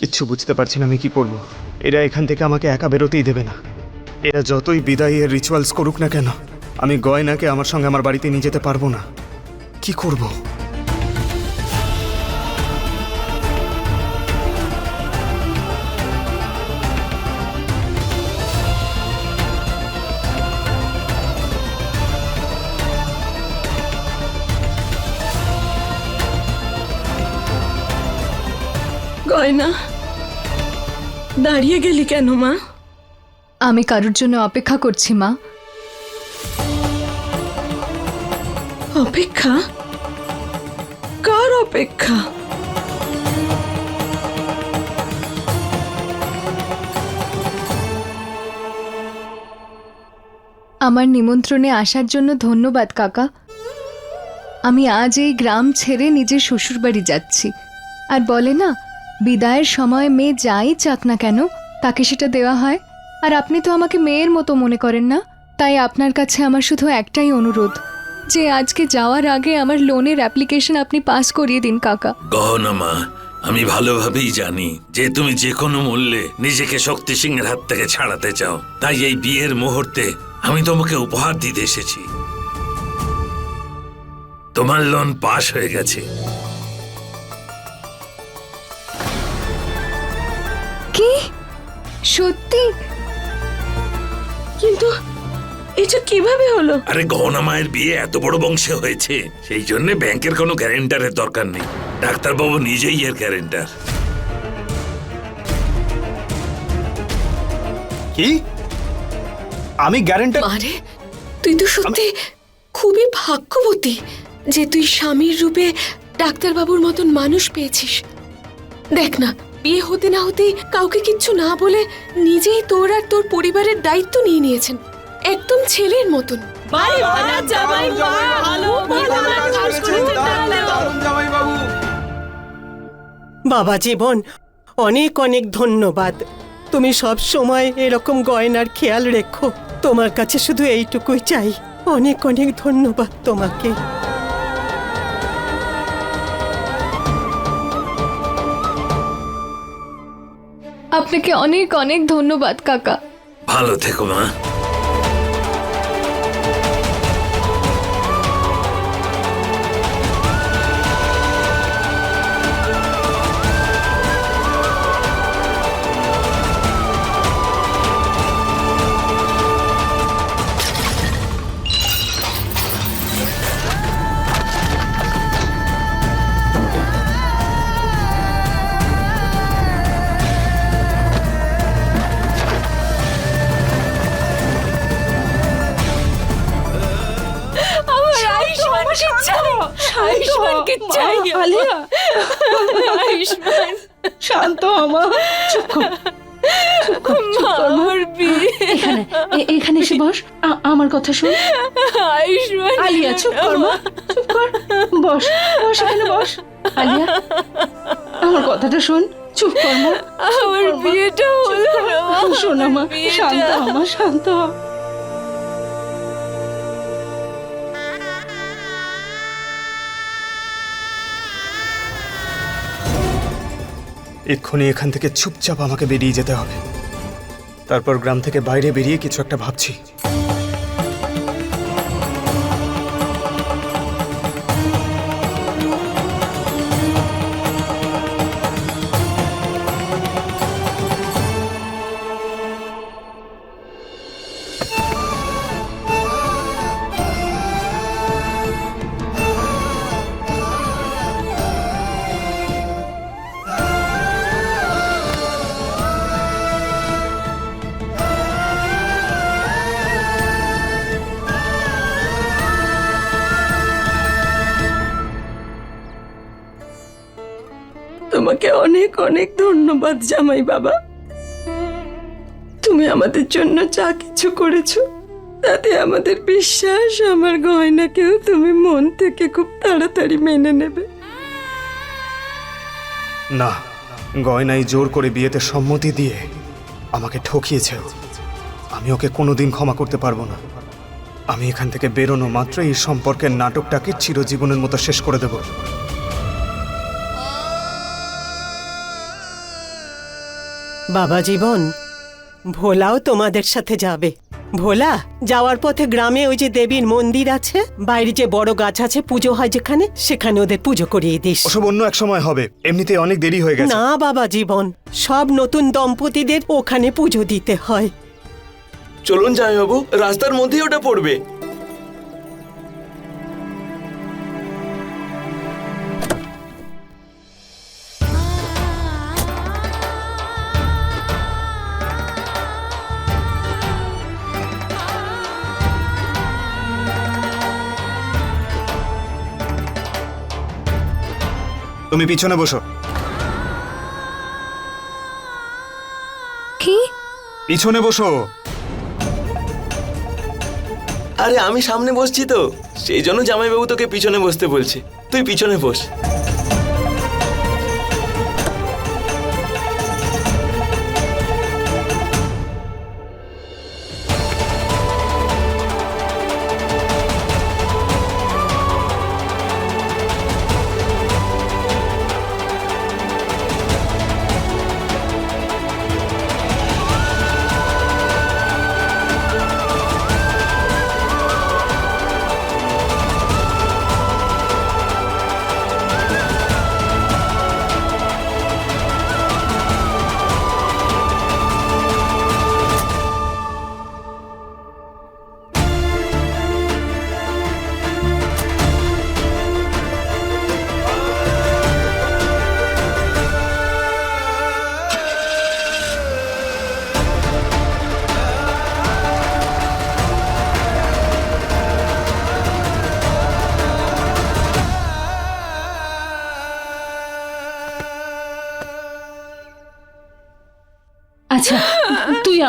কিচ্ছু বুঝতে পারছি না আমি কি করব। এরা এখান থেকে আমাকে একা বেরোতেই দেবে না। এরা যতই বিদায় এর রিচুয়ালস করুক না কেন, আমি গয়নাকে আমার সঙ্গে আমার বাড়িতে নিয়ে যেতে পারব না। কি করব? গয়না দাঁড়িয়ে গেলি কেন মা? আমি কারোর জন্য অপেক্ষা করছি মা। অপেক্ষা? কার অপেক্ষা? আমার নিমন্ত্রণে আসার জন্য ধন্যবাদ কাকা। আমি আজ এই গ্রাম ছেড়ে নিজের শ্বশুরবাড়ি যাচ্ছি। আর বলে না বিদায়ের সময় মেয়ে যাই চাক না কেন, তাকে সেটা দেওয়া হয়। আর আপনি তো আমাকে মেয়ের মতো মনে করেন না, তাই আপনার কাছে আমার শুধু একটাই অনুরোধ, যে আজকে যাওয়ার আগে আমার লোনের অ্যাপ্লিকেশন আপনি পাস করিয়ে দিন, কাকা। গহনা মা, আমি ভালোভাবেই জানি যে তুমি যে কোনো মূল্যে নিজেকে শক্তি সিংহের হাত থেকে ছাড়াতে চাও, তাই এই বিয়ের মুহূর্তে আমি তোমাকে উপহার দিতে এসেছি। তোমার লোন পাশ হয়ে গেছে। কিন্তু এটা কীভাবে হলো? আরে গহনা মায়ের বিয়ে এত বড় বংশে হয়েছে সেই জন্য ব্যাংকের কোনো গ্যারেন্টারের দরকার নেই। ডাক্তারবাবু নিজেই এর গ্যারেন্টার। কি? আমি গ্যারেন্টার? আরে তুই তো সত্যি খুবই ভাগ্যবতী যে তুই স্বামীর রূপে ডাক্তারবাবুর মতন মানুষ পেয়েছিস। দেখ না বিয়ে হতে না হতেই কাউকে কিচ্ছু না বলে নিজেই তোর আর তোর পরিবারের দায়িত্ব নিয়ে নিয়েছেন। একদম ছেলের মতন। বাবা জীবন অনেক অনেক ধন্যবাদ। তুমি সব সময় এরকম গয়নার খেয়াল রেখো। তোমার কাছে শুধু এইটুকুই চাই। অনেক অনেক ধন্যবাদ তোমাকে। আপনাকে অনেক অনেক ধন্যবাদ কাকা। ভালো থেকো মা। আয়ুষ্মানকে চাই আয়ুষ্মানকে চাই আলিয়া আয়ুষ্মান। শান্ত চুপ। আমার এখানে এখানে এসে বস। আমার কথা শোন। আয়ুষ্মান। আলিয়া চুপ কর মা। চুপ কর। বস বস এখানে বস। আলিয়া আমার কথাটা শোন। চুপ কর মা। আমার বিয়েটা হলো না। শোনা মা। শান্ত মা শান্ত। এক্ষুনি এখান থেকে চুপচাপ আমাকে বেরিয়ে যেতে হবে। তারপর গ্রাম থেকে বাইরে বেরিয়ে কিছু একটা ভাবছি। অনেক অনেক ধন্যবাদ জামাই বাবা। তুমি আমাদের জন্য যা কিছু করেছ, তাতে আমাদের বিশ্বাস, আমার গয়নাকেও তুমি মন থেকে খুব তাড়াতাড়ি মেনে নেবে। না গয়নাই জোর করে বিয়েতে সম্মতি দিয়ে আমাকে ঠকিয়েছে আমি ওকে কোনোদিন ক্ষমা করতে পারব না। আমি এখান থেকে বেরোনো মাত্র এই সম্পর্কের নাটকটাকে চিরজীবনের মতো শেষ করে দেব। বাবা জীবন ভোলাও তোমাদের সাথে যাবে। ভোলা যাওয়ার পথে গ্রামে ওই যে দেবীর মন্দির আছে বাইরে যে বড় গাছ আছে পুজো হয় যেখানে সেখানে ওদের পুজো করিয়ে দিস। ওসব অন্য এক সময় হবে এমনিতে অনেক দেরি হয়ে গেছে। না বাবা জীবন সব নতুন দম্পতিদের ওখানে পুজো দিতে হয়। চলুন জামাইবাবু রাস্তার মধ্যেই ওটা পড়বে। তুমি পিছনে বসো। কি? পিছনে বসো। আরে আমি সামনে বসছি তো। সেই জন্য জামাইবাবু তোকে পিছনে বসতে বলছে। তুই পিছনে বস।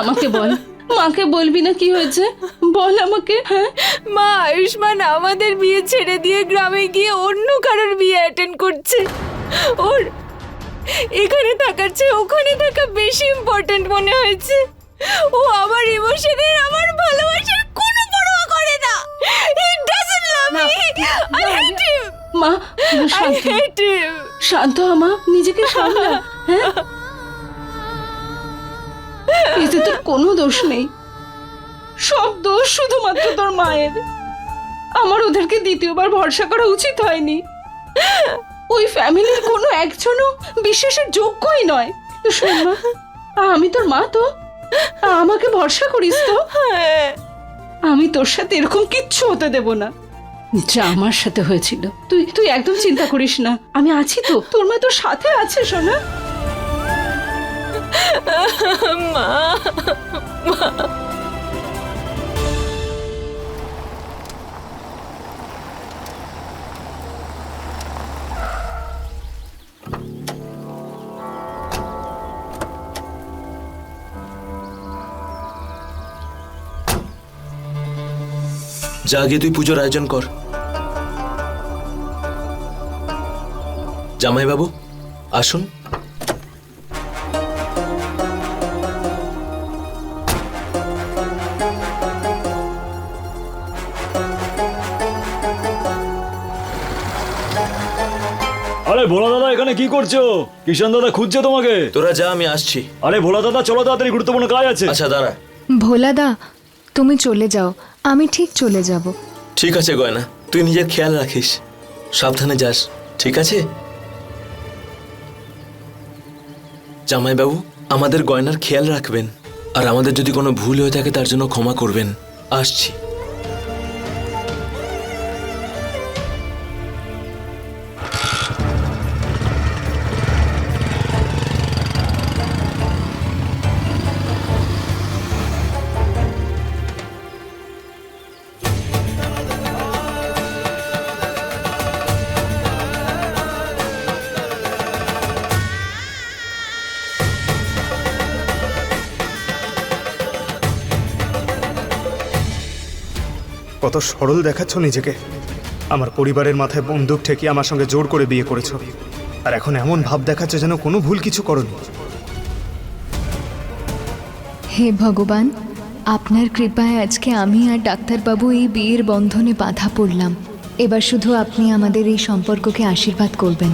আমাকে বল। মাকে বলবি না কি হয়েছে? বল আমাকে হ্যাঁ? মা আয়ুষ্মান আমাদের বিয়ে ছেড়ে দিয়ে গ্রামে গিয়ে অন্য কারোর বিয়ে অ্যাটেন্ড করছে। ওর এখানে থাকার চেয়ে ওখানে থাকা বেশি ইম্পর্ট্যান্ট মনে হয়েছে। ও আমার ইমোশনের আমার ভালোবাসার কোনো পরোয়া করে না। He doesn't love me I hate him মা আই শান্ত। শান্ত মা নিজেকে সামলা হ্যাঁ? এতে তোর কোনো দোষ নেই। সব দোষ শুধুমাত্র তোর মায়ের। আমার ওদেরকে দ্বিতীয়বার ভরসা করা উচিত হয়নি। ওই ফ্যামিলির কোনো একজনও বিশ্বাসের যোগ্যই নয়। তো শোন মা আমি তোর মা তো। আমাকে ভরসা করিস তো। আমি তোর সাথে এরকম কিচ্ছু হতে দেব না। যা আমার সাথে হয়েছিল। তুই তুই একদম চিন্তা করিস না। আমি আছি তো। তোর মা তোর সাথে আছে সোনা। গিয়ে তুই পুজোর আয়োজন কর। জামাইবাবু আসুন। আরে ভোলা দাদা এখানে কি করছ? কিষান দাদা খুঁজছে তোমাকে। তোরা যা আমি আসছি। আরে ভোলা দাদা চলো তাড়াতাড়ি গুরুত্বপূর্ণ কাজ আছে। আচ্ছা দাঁড়া। ভোলাদা তুমি চলে যাও। আমি ঠিক চলে যাব। ঠিক আছে গয়না। তুই নিজের খেয়াল রাখিস। সাবধানে যাস ঠিক আছে? জামাইবাবু আমাদের গয়নার খেয়াল রাখবেন। আর আমাদের যদি কোনো ভুল হয়ে থাকে তার জন্য ক্ষমা করবেন। আসছি। কত সরল দেখাচ্ছ নিজেকে। আমার পরিবারের মাথায় বন্দুক ঠেকিয়ে আমার সঙ্গে জোর করে বিয়ে করেছ। আর এখন এমন ভাব দেখাচ্ছ যেন কোনো ভুল কিছু করনি। হে ভগবান, আপনার কৃপায় আজকে আমি আর ডাক্তারবাবু এই বিয়ের বন্ধনে বাধা পড়লাম। এবার শুধু আপনি আমাদের এই সম্পর্ককে আশীর্বাদ করবেন।